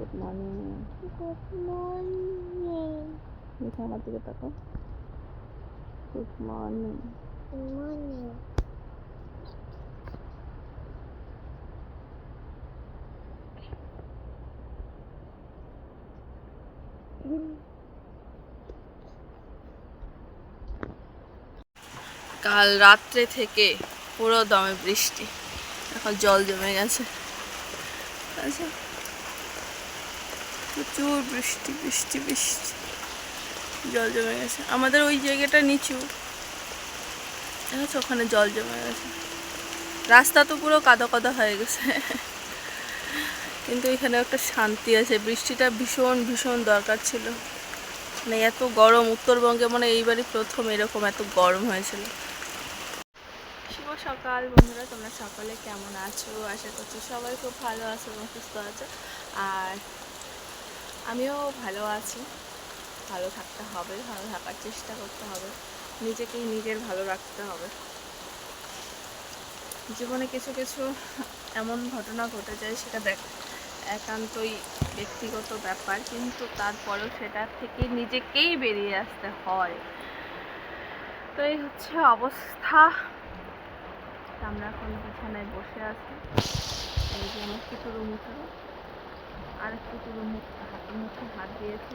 Good morning good morning দেখে আমার দিকে তাকো গুড মর্নিং গুড মর্নিং কাল রাত্রে থেকে পুরো দমে বৃষ্টি। এখন জল জমে গেছে। আচ্ছা। প্রচুর বৃষ্টি বৃষ্টি বৃষ্টি। জল জমে গেছে। আমাদের ওই জায়গাটা নিচু। ওখানে জল জমে গেছে। রাস্তা তো পুরো কাদা কাদা হয়ে গেছে। কিন্তু এখানে একটা শান্তি আছে। বৃষ্টিটা ভীষণ ভীষণ দরকার ছিল। মানে এত গরম উত্তরবঙ্গে মানে এইবারই প্রথম এরকম এত গরম হয়েছিল। শুভ সকাল বন্ধুরা, তোমরা সকলে কেমন আছো? আশা করছি সবাই খুব ভালো আছো এবং সুস্থ আছো। আর আমিও ভালো আছি। ভালো থাকতে হবে, ভালো থাকার চেষ্টা করতে হবে। নিজেকেই নিজের ভালো রাখতে হবে। জীবনে কিছু কিছু এমন ঘটনা ঘটে যায়, সেটা দেখ, একান্তই ব্যক্তিগত ব্যাপার, কিন্তু তারপরেও সেটা থেকে নিজেকেই বেরিয়ে আসতে হয়। তো এই হচ্ছে অবস্থা। আমরা এখন বিছানায় বসে আছি। এই যে আমার কুটুরু মুখে আর মুখ হাতের মুখে হাত দিয়েছে।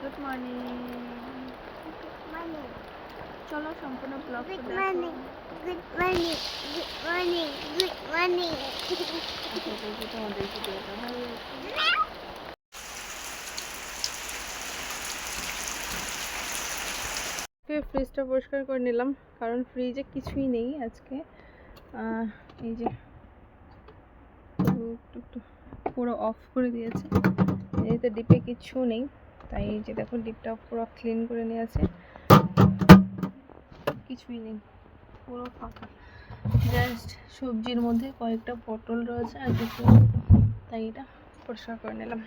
গুড মর্নিং চলো সম্পূর্ণ blog good morning good morning good morning good morning ভালো লাগছে ফ্রিজটা পরিষ্কার করে নিলাম, কারণ ফ্রিজে কিছুই নেই আজকে। এই যে পুরো অফ করে দিয়েছে। এতে ডিপে কিছু নেই, তাই এই যে দেখো ডিপটা পুরো ক্লিন করে নিয়েছে। কিছুই নেই, পুরো ফাঁকা। জাস্ট সবজির মধ্যে কয়েকটা পটল রয়েছে আর কিছু তাই এটা পরিষ্কার করে নিলাম।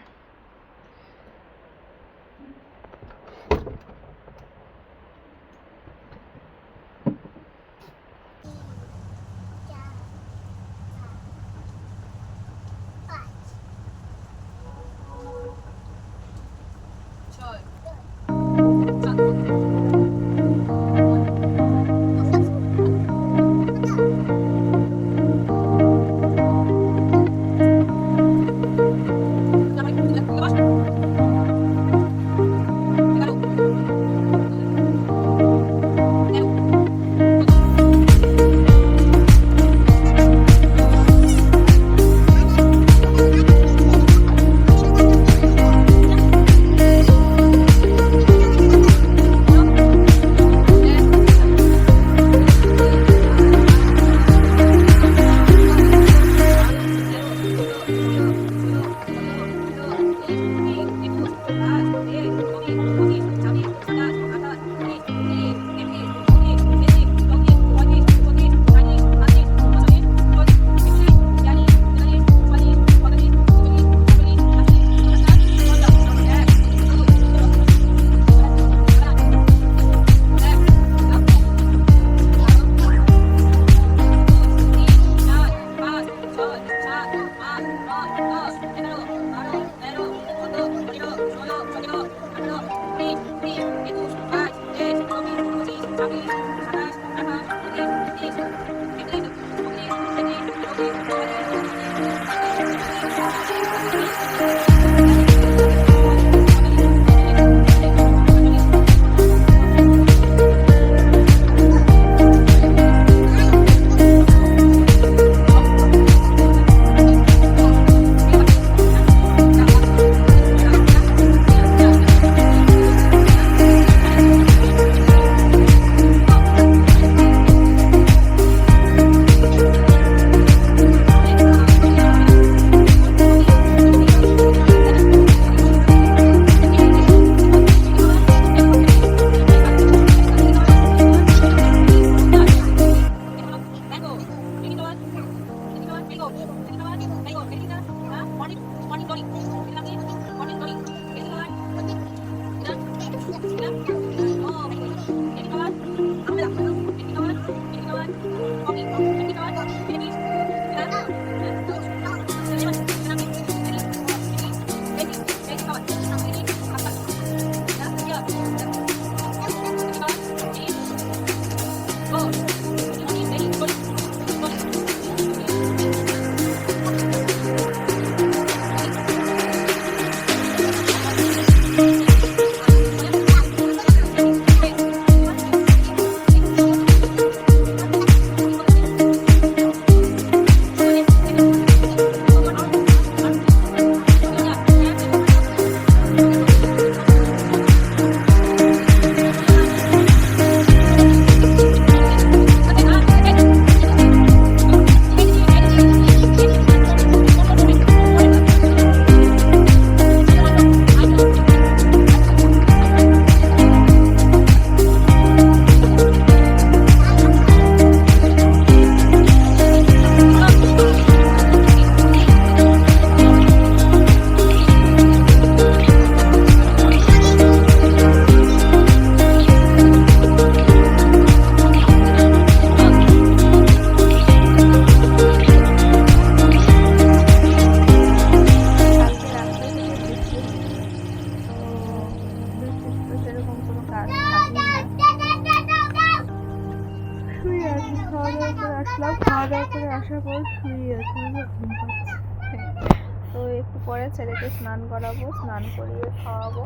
ছেলেকে স্নান করাবো, স্নান করিয়ে খাওয়াবো।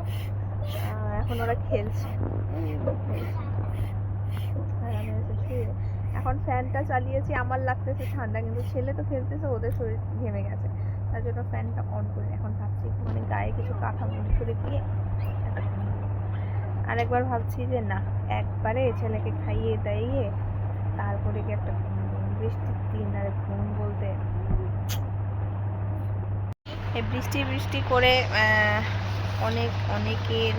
এখন ওরা খেলছে। এখন ফ্যানটা চালিয়েছি, আমার লাগতেছে ঠান্ডা, কিন্তু ছেলে তো খেলতেছে, ওদের শরীর ঘেমে গেছে। তার জন্য ফ্যানটা অন করে এখন ভাবছি মানে গায়ে কিছু কাঁথা মুড়ি করে দিয়ে আরেকবার ভাবছি যে না, একবারে ছেলেকে খাইয়ে দাইয়ে তারপরে কি একটা বৃষ্টির দিন, আর ঘুম বলতে এই বৃষ্টি বৃষ্টি করে অনেক, অনেকের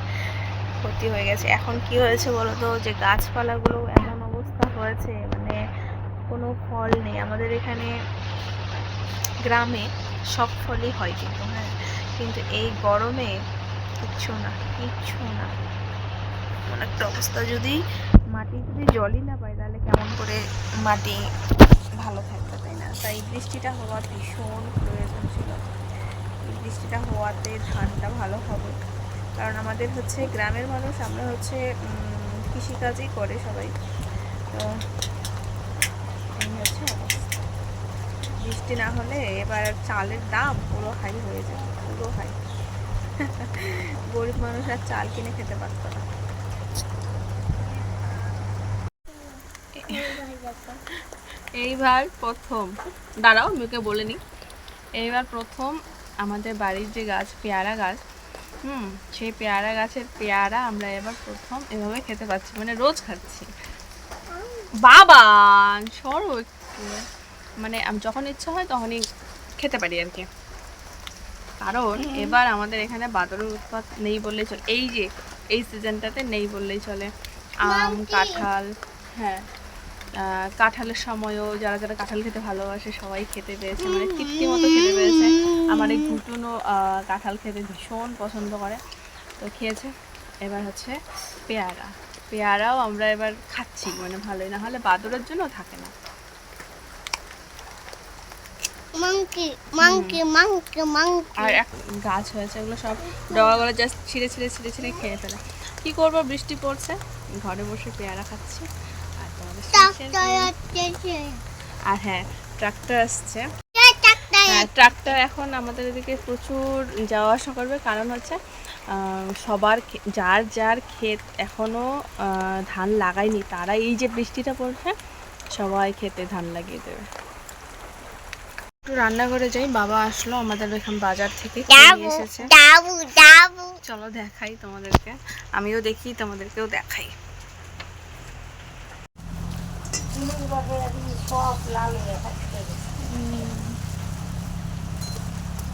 ক্ষতি হয়ে গেছে। এখন কি হয়েছে বলো তো যে গাছপালাগুলো এমন অবস্থা হয়েছে মানে কোনো ফল নেই। আমাদের এখানে গ্রামে সব ফলই হয় কিন্তু হ্যাঁ। কিন্তু এই গরমে কিচ্ছু না কিচ্ছু না। এমন একটা অবস্থা। যদি মাটি যদি জলই না পায়, তাহলে কেমন করে মাটি ভালো থাকবে, তাই না? তাই বৃষ্টিটা হওয়া ভীষণ প্রয়োজন ছিল। বৃষ্টিটা হওয়াতে ধানটা ভালো হবে। কারণ আমাদের হচ্ছে গ্রামের মানুষ, আমরা হচ্ছে কৃষিকাজই করে সবাই। তো এই হচ্ছে বৃষ্টি না হলে এবার চালের দাম পুরো হাই হয়ে যাবে, পুরো হাই। গরিব মানুষ আর চাল কিনে খেতে পারতো না। এইবার প্রথম, দাঁড়াও ওকে বলে নিই। এইবার প্রথম আমাদের বাড়ির যে গাছ পেয়ারা গাছ হুম সেই পেয়ারা গাছের পেয়ারা আমরা এবার প্রথম এভাবে খেতে পাচ্ছি মানে রোজ খাচ্ছি। বাবা সরো একটু। মানে যখন ইচ্ছা হয় তখনই খেতে পারি আর কি। কারণ এবার আমাদের এখানে বাদরের উৎপাত নেই বললেই চলে এই যে এই সিজনটাতে নেই বললেই চলে। আম কাঁঠাল হ্যাঁ কাঁঠালের সময়ও যারা যারা কাঁঠাল খেতে ভালোবাসে সবাই খেতে পেয়েছে মানে তৃপ্তি মতো খেতে পেয়েছে আমার এই ঘুটুনও আহ, কাঁঠাল খেতে ভীষণ পছন্দ করে। তো খেয়েছে। এবার হচ্ছে পেয়ারা। পেয়ারাও আমরা এবার খাচ্ছি মানে ভালোই। না হলে বাদরের জন্য থাকে না. আর এক গাছ হয়েছে এগুলো সব ডগাগুলো জাস্ট ছিঁড়ে ছিঁড়ে ছিঁড়ে ছিঁড়ে খেয়ে ফেলে। কি করব? বৃষ্টি পড়ছে। ঘরে বসে পেয়ারা খাচ্ছি। আর হ্যাঁ ট্রাক্টর আসছে। হ্যাঁ, ট্রাকটা এখন আমাদের এদিকে প্রচুর যাওয়া আসা করবে। কারণ হচ্ছে সবার যার যার ক্ষেত এখনও ধান লাগায়নি তারা এই যে বৃষ্টিটা পড়ছে সবাই খেতে ধান লাগিয়ে দেবে। একটু রান্নাঘরে যাই বাবা আসলো আমাদের এখান বাজার থেকে এসেছে। চলো দেখাই তোমাদেরকে আমিও দেখি তোমাদেরকেও দেখাই। সব লাল হয়ে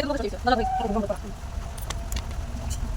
Gracias.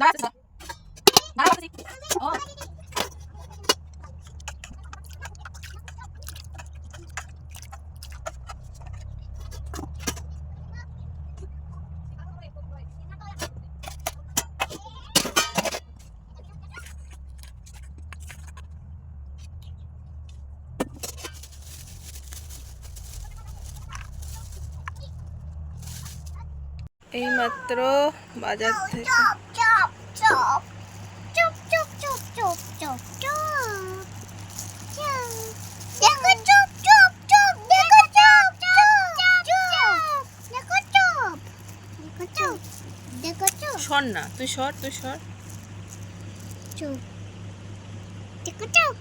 나라 쓰지 나라 쓰지 어 এইমাত্র বাজার থেকে না তুই শর তুই সর চুপ। চুপ।